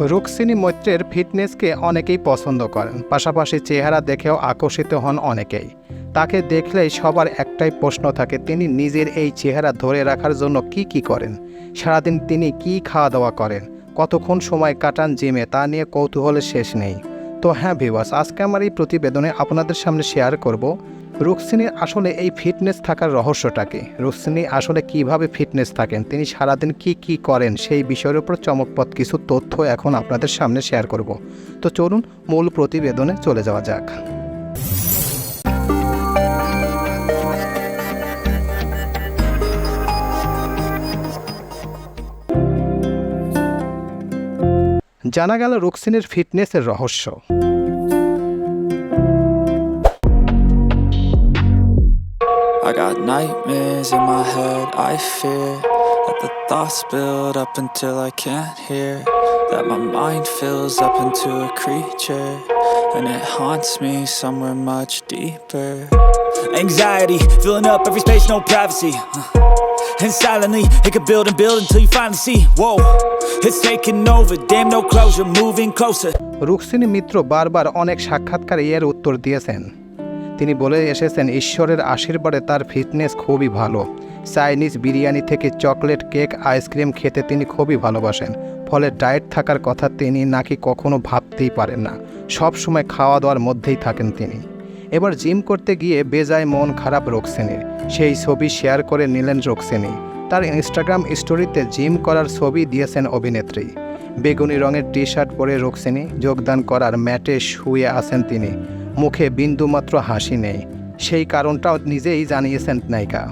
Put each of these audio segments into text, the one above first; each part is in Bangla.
রুক্সিনী মৈত্রের ফিটনেসকে অনেকেই পছন্দ করেন, পাশাপাশি চেহারা দেখেও আকর্ষিত হন অনেকেই। তাকে দেখলেই সবার একটাই প্রশ্ন থাকে, তিনি নিজের এই চেহারা ধরে রাখার জন্য কি কি করেন? সারাদিন তিনি কি খাওয়া দাওয়া করেন? কতক্ষণ সময় কাটান জিমে? তা নিয়ে কৌতূহলের শেষ নেই। তো হ্যাঁ ভিওয়াস আজকে আমার এই প্রতিবেদনে আপনাদের সামনে শেয়ার করব রুক্সিনীর আসলে এই ফিটনেস থাকার রহস্যটাকে। রুক্সিনী আসলে কীভাবে ফিটনেস থাকেন? তিনি সারাদিন কি কি করেন? সেই বিষয়ের উপর চমকপথ কিছু তথ্য এখন আপনাদের সামনে শেয়ার করব। তো চলুন মূল প্রতিবেদনে চলে যাওয়া যাক। জানা গেল রুক্সিনীর ফিটনেসের রহস্য। got nightmares in my head, I fear that the thoughts build up until I can't hear. That my mind fills up into a creature, and it haunts me somewhere much deeper. Anxiety, filling up every space, no privacy. Uh, And silently, it could build and build until you finally see. Whoa, it's taking over, damn, no closure, moving closer. রুক্সিনী মিত্র বারবার অনেক সাক্ষাৎকারে এর উত্তর দিয়েছেন তিনি বলে এসেছেন, ঈশ্বরের আশীর্বাদে তার ফিটনেস খুবই ভালো। চাইনিজ বিরিয়ানি থেকে চকলেট কেক আইসক্রিম খেতে তিনি খুবই ভালোবাসেন। ফলে ডায়েট থাকার কথা তিনি নাকি কখনো ভাবতেই পারেন না। সব সময় খাওয়া দাওয়ার মধ্যেই থাকেন তিনি। এবার জিম করতে গিয়ে বেজায় মন খারাপ রোকসেনির সেই ছবি শেয়ার করে নিলেন রোকসেনি তার ইনস্টাগ্রাম স্টোরিতে জিম করার ছবি দিয়েছেন অভিনেত্রী। বেগুনি রঙের টি শার্ট পরে রোকসেনি যোগদান করার ম্যাটে শুয়ে আছেন তিনি। মুখে বিন্দুমাত্র হাসি নেই। সেই কারণটাও নিজেই জানিয়েছেন নায়িকা।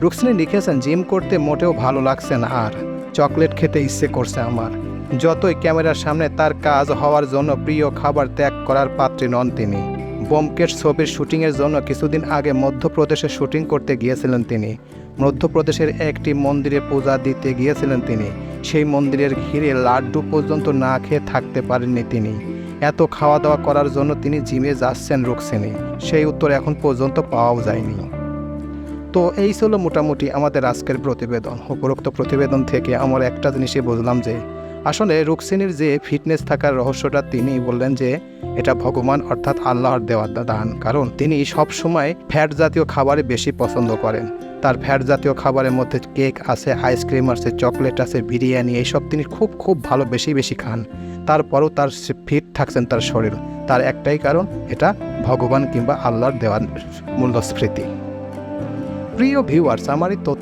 রুক্সিনী লিখেছেন, জিম করতে মোটেও ভালো লাগছে না আর। চকলেট খেতে ইচ্ছে করছে আমার। যতই ক্যামেরার সামনে তার কাজ হওয়ার জন্য প্রিয় খাবার ত্যাগ করার পাত্রী নন তিনি। বোমকেশ ছবির শুটিংয়ের জন্য কিছুদিন আগে মধ্যপ্রদেশে শুটিং করতে গিয়েছিলেন তিনি। মধ্যপ্রদেশের একটি মন্দিরে পূজা দিতে গিয়েছিলেন তিনি। সেই মন্দিরের ঘিরে লাড্ডু পর্যন্ত না খেয়ে থাকতে পারেননি তিনি। এত খাওয়া দাওয়া করার জন্য তিনি জিমে যাচ্ছেন রুকসেনি সেই উত্তর এখন পর্যন্ত পাওয়াও যায়নি। তো এই ছিল মোটামুটি আমাদের আজকের প্রতিবেদন। উপরোক্ত প্রতিবেদন থেকে আমার একটা জিনিসই বুঝলাম যে আসলে রুকসিনীর যে ফিটনেস থাকার রহস্যটা তিনি বললেন যে এটা ভগবান অর্থাৎ আল্লাহর দেওয়া দান। কারণ তিনি সব সময় ফ্যাট জাতীয় খাবারে বেশি পছন্দ করেন। তার ফ্যাট জাতীয় খাবারের মধ্যে কেক আছে, আইসক্রিম আছে, চকলেট আছে, বিরিয়ানি, এইসব তিনি খুব খুব ভালো বেশি বেশি খান। তারপরও তার ফিট থাকছেন তার শরীর। তার একটাই কারণ, এটা ভগবান কিংবা আল্লাহর দেওয়ার মূল্যস্ফীতি। প্রিয় ভিউয়ার্স, আমার এই তথ্য